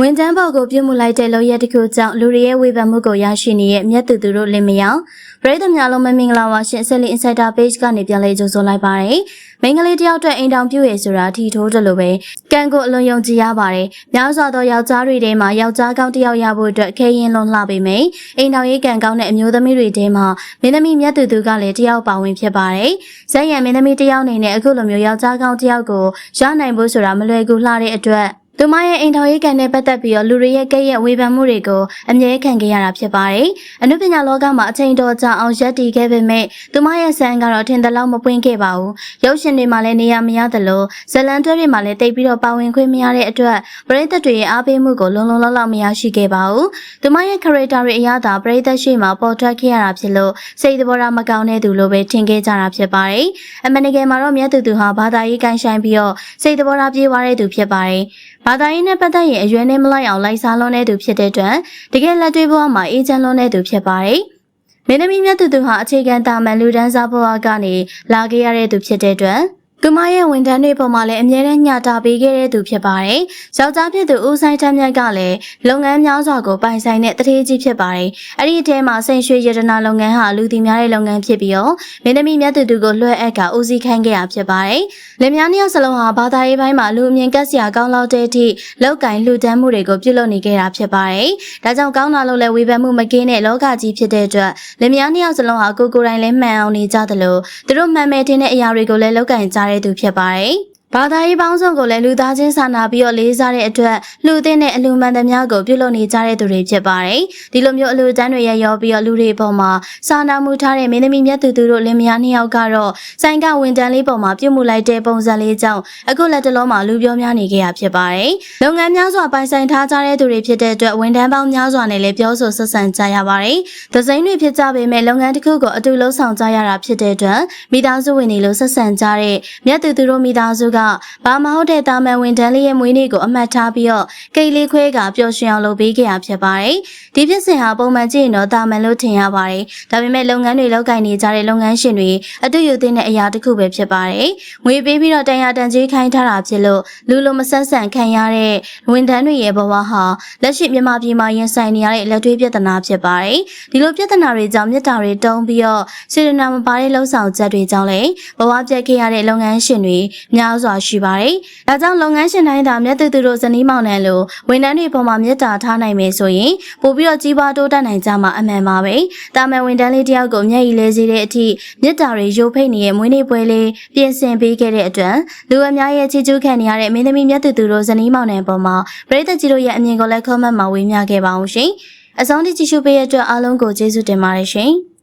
ဝန်တန်းဘော်ကိုပြုတ်မှုလိုက်တဲ့လောရက်တစ်ခုကြောင့်လူတွေရဲ့ဝေဖန်မှုကိုရရှိနေတဲ့မြတ်သူသူတို့လင်မယားပရိသတ်များလုံးမင်္ဂလာပါရှင်ဆက်လီ Insider Page ကနေပြန်လည်ကြိုဆိုလိုက်ပါတယ်။မိန်းကလေးတယောက်အတွက်အိမ်တောင်ပြုတ်ရဆိုတာထီထိုးတယ်လို့ပဲကံကိုအလွန်ယုံကြည်ရပါတယ်။များစွာသောယောက်ျားတွေထဲမှာယောက်ျားကောင်းတစ်ယောက်ရဖို့အတွက်ခဲရင်လွန်လှပေမယ့်အိမ်တောင်ရေးကံကောင်းတဲ့အမျိုးသမီးတွေထဲမှာမင်းသမီးမြတ်သူသူကလည်းတယောက်ပါဝင်ဖြစ်ပါတယ်။ဇက်ရံမင်းသမီးတယောက်အနေနဲ့အခုလိုမျိုးယောက်ျားကောင်းတယောက်ကိုရနိုင်ဖို့ဆိုတာမလွယ်ကူလှတဲ့အတွက် သူမရဲ့အိမ်ထောင်ရေးကံနဲ့ပတ်သက်ပြီးတော့လူတွေရဲ့ကဲ့ရဲ့ဝေဖန်မှုတွေကိုအမြဲခံခဲ့ရတာဖြစ်ပါတယ်။အနုပညာလောကမှာအချိန်တော်ကြာအောင်ရက်တည်ခဲ့ပေမဲ့သူမရဲ့ဆန်းကတော့ထင်သလောက်မပွင့်ခဲ့ပါဘူး။ရုပ်ရှင်တွေမှာလည်းနေရာမရသလိုဇလန်တွဲတွေမှာလည်းတိတ်ပြီးတော့ပါဝင်ခွင့်မရတဲ့အတွက်ပရိသတ်တွေရဲ့အားပေးမှုကိုလုံလုံလောက်လောက်မရရှိခဲ့ပါဘူး။သူမရဲ့ character တွေအရသာပရိသတ်ရှိမှပေါ်ထွက်ခဲ့ရတာဖြစ်လို့စိတ်သဘောထားမကောင်းတဲ့သူလိုပဲထင်ခဲ့ကြတာဖြစ်ပါတယ်။အမှန်တကယ်မှာတော့မြတ်သူသူဟာဘာသာရေးကန်ဆိုင်ပြီးတော့စိတ်သဘောထားပြေးသွားတဲ့သူဖြစ်ပါတယ်။ဘာသာရေးနဲ့ပတ်သက်ရင်အရွယ်နဲ့မလိုက်အောင်လိုက်စားလွန်တဲ့သူဖြစ်တဲ့အတွက်တကယ်လက်တွေ့ဘဝမှာအေးချမ်းလွန်တဲ့သူဖြစ်ပါတယ်။မင်းသမီးမြတ်သူသူဟာအခြေခံတာမန်လူဒန်းစားဘဝကနေလာခဲ့ရတဲ့သူဖြစ်တဲ့အတွက် သူမရဲ့ဝန်ထမ်းတွေပေါ်မှာလည်းအမြဲတမ်းညှတာပေးခဲ့တဲ့သူဖြစ်ပါတယ်။ယောက်ျားဖြစ်သူဦးဆိုင်ထမ်းမြတ်ကလည်းလုပ်ငန်းများစွာကိုပိုင်ဆိုင်တဲ့တထေးကြီးဖြစ်ပါတယ်။အဲ့ဒီအထဲမှာစိန်ရွှေရတနာလုပ်ငန်းဟာလူသိများတဲ့လုပ်ငန်းဖြစ်ပြီးတော့မင်းသမီးမြတ်သူသူကိုလွှဲအပ်ကဦးစီးခိုင်းခဲ့တာဖြစ်ပါတယ်။လင်မယားနှစ်ယောက်စလုံးဟာဘာသာရေးပိုင်းမှာလူအမြင်ကက်စရာကောင်းလောက်တဲ့အထိလောက်ကင်လှူဒန်းမှုတွေကိုပြုလုပ်နေခဲ့တာဖြစ်ပါတယ်။ဒါကြောင့်ကောင်းတာလို့လည်းဝေဖန်မှုမကင်းတဲ့လောကကြီးဖြစ်တဲ့အတွက်လင်မယားနှစ်ယောက်စလုံးဟာကိုယ်ကိုယ်တိုင်လည်းမှန်အောင်နေကြသလိုသူတို့မှန်မယ်ထင်တဲ့အရာတွေကိုလည်းလောက်ကင်ကြတဲ့သူဖြစ်ပါတယ်။ ဘာသာရေးပေါင်းစုံကိုလည်းလူသားချင်းစာနာပြီးတော့လေးစားတဲ့အတွက်လှူသင့်တဲ့အလူမှန်သမျှကိုပြုလုပ်နေကြတဲ့သူတွေဖြစ်ပါတယ်။ဒီလိုမျိုးအလူတန်းတွေရရောပြီးတော့လူတွေပေါ်မှာစာနာမှုထားတဲ့မင်းသမီးမြတ်သူသူတို့လင်မယားနှစ်ယောက်ကတော့ဆိုင်ကဝန်တန်းလေးပေါ်မှာပြုတ်မှုလိုက်တဲ့ပုံစံလေးကြောင့်အခုလက်တလုံးမှာလူပြောများနေကြရဖြစ်ပါတယ်။လုပ်ငန်းများစွာပိုင်ဆိုင်ထားကြတဲ့သူတွေဖြစ်တဲ့အတွက်ဝန်ထမ်းပေါင်းများစွာနဲ့လည်းပြောဆိုဆက်ဆံကြရပါတယ်။ဒဇိန်တွေဖြစ်ကြပေမဲ့လုပ်ငန်းတစ်ခုကိုအတူလှုပ်ဆောင်ကြရတာဖြစ်တဲ့အတွက်မိသားစုဝင်တွေလို့ဆက်ဆံကြတဲ့မြတ်သူသူတို့မိသားစုကဘာမဟုတ်တဲ့တာမန်ဝန်တန်းလေးရဲ့မွေးနေ့ကိုအမှတ်ထားပြီးတော့ကိတ်လေးခွဲကပျော်ရွှင်အောင်လုပ်ပေးခဲ့ရဖြစ်ပါတယ်။ဒီဖြစ်စဉ်ဟာပုံမှန်ကြည့်ရင်တော့တာမန်လို့ထင်ရပါတယ်။ဒါပေမဲ့လုပ်ငန်းတွေလုပ်ကိုင်နေကြတဲ့လုပ်ငန်းရှင်တွေအတူယူတဲ့အရာတစ်ခုပဲဖြစ်ပါတယ်။ငွေပေးပြီးတော့တန်ရာတန်ကြီးခိုင်းထားတာဖြစ်လို့လူလိုမဆက်ဆံခံရတဲ့ဝန်ထမ်းတွေရဲ့ဘဝဟာလက်ရှိမြန်မာပြည်မှာရင်ဆိုင်နေရတဲ့လက်တွေ့ပြဿနာဖြစ်ပါတယ်။ဒီလိုပြဿနာတွေကြောင့်မြစ်တာတွေတုံးပြီးတော့စေတနာမပါတဲ့လှုပ်ဆောင်ချက်တွေကြောင့်လည်းဘဝပြတ်ခဲ့ရတဲ့လုပ်ငန်းရှင်တွေများစွာရှိပါတယ်။ဒါကြောင့်လုပ်ငန်းရှင်တိုင်းသာမြတ်သူသူတို့ဇနီးမောင်နှံလို့ဝန်ထမ်းတွေပေါ်မှာမြတ်တာထားနိုင်မယ်ဆိုရင်ပို့ပြီးတော့ကြီးပွားတိုးတက်နိုင်ကြမှာအမှန်ပါပဲ။တာမန်ဝန်ထမ်းလေးတယောက်ကိုမျက်ရည်လဲစေတဲ့အထိမြတ်တာတွေရိုးဖိတ်နေတဲ့မွေးနေ့ပွဲလေးပြင်ဆင်ပေးခဲ့တဲ့အတွက်လူအများရဲ့ချီးကျူးခံနေရတဲ့မင်းသမီးမြတ်သူသူတို့ဇနီးမောင်နှံပေါ်မှာပရိသတ်ကြီးတို့ရဲ့အမြင်ကိုလည်း comment မှာဝေမျှခဲ့ပါအောင်ရှင်။အဆုံးထိကြည့်ရှုပေးတဲ့အတွက်အားလုံးကိုကျေးဇူးတင်ပါတယ်ရှင်။